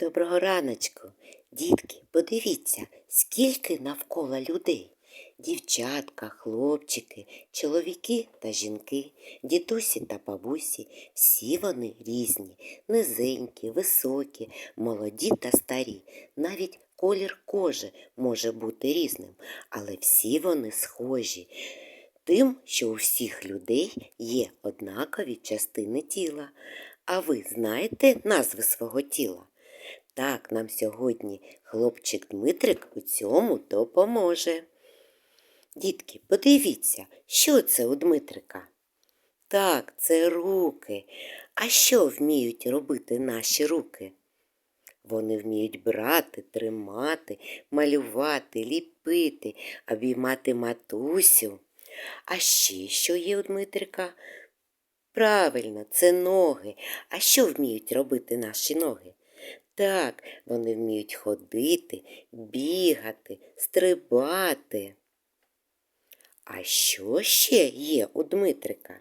Доброго раночку, дітки, подивіться, скільки навколо людей. Дівчатка, хлопчики, чоловіки та жінки, дідусі та бабусі, всі вони різні, низенькі, високі, молоді та старі. Навіть колір кожи може бути різним, але всі вони схожі. Тим, що у всіх людей є однакові частини тіла. А ви знаєте назви свого тіла? Так, нам сьогодні хлопчик Дмитрик у цьому допоможе. Дітки, подивіться, що це у Дмитрика? Так, це руки. А що вміють робити наші руки? Вони вміють брати, тримати, малювати, ліпити, обіймати матусю. А ще що є у Дмитрика? Правильно, це ноги. А що вміють робити наші ноги? Так, вони вміють ходити, бігати, стрибати. А що ще є у Дмитрика?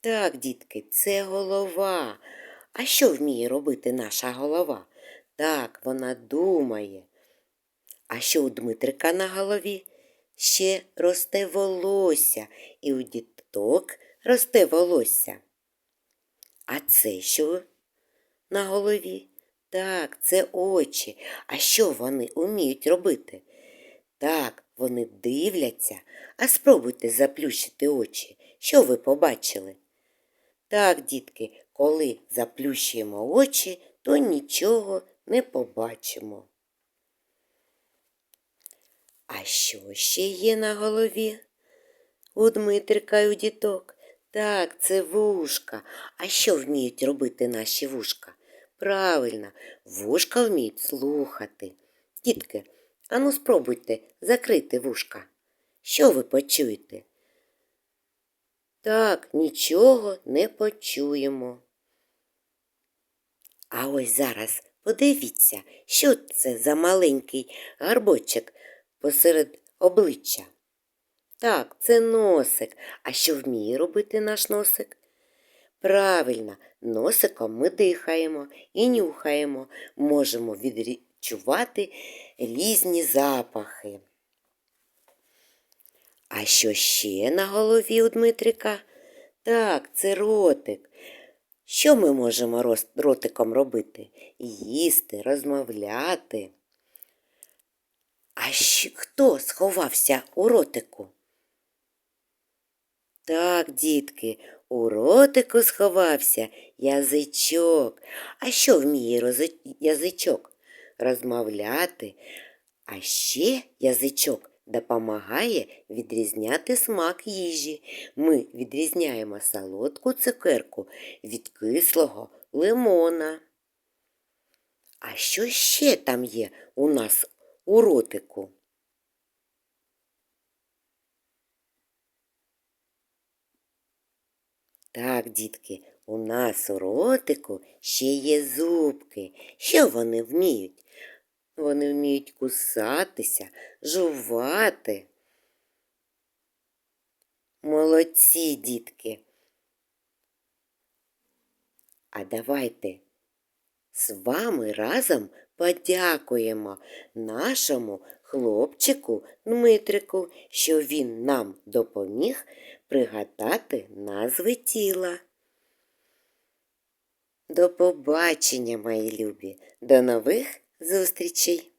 Так, дітки, це голова. А що вміє робити наша голова? Так, вона думає. А що у Дмитрика на голові? Ще росте волосся, і у діток росте волосся. А це що на голові? Так, це очі. А що вони вміють робити? Так, вони дивляться, а спробуйте заплющити очі. Що ви побачили? Так, дітки, коли заплющуємо очі, то нічого не побачимо. А що ще є на голові? У Дмитрика і у діток. Так, це вушка. А що вміють робити наші вушка? Правильно, вушка вміють слухати. Дітки, ану спробуйте закрити вушка. Що ви почуєте? Так, нічого не почуємо. А ось зараз подивіться, що це за маленький гарбочок посеред обличчя. Так, це носик. А що вміє робити наш носик? Правильно, носиком ми дихаємо і нюхаємо, можемо відчувати різні запахи. А що ще на голові у Дмитрика? Так, це ротик. Що ми можемо ротиком робити? Їсти, розмовляти. А ще хто сховався у ротику? Так, дітки, у ротику сховався язичок. А що вміє рози- язичок? Розмовляти. А ще язичок допомагає відрізняти смак їжі. Ми відрізняємо солодку цукерку від кислого лимона. А що ще там є у нас у ротику? Так, дітки, у нас у ротику ще є зубки. Що вони вміють? Вони вміють кусатися, жувати. Молодці, дітки. А давайте з вами разом подякуємо нашому хлопчику Дмитрику, що він нам допоміг пригадати назви тіла. До побачення, мої любі, до нових зустрічей!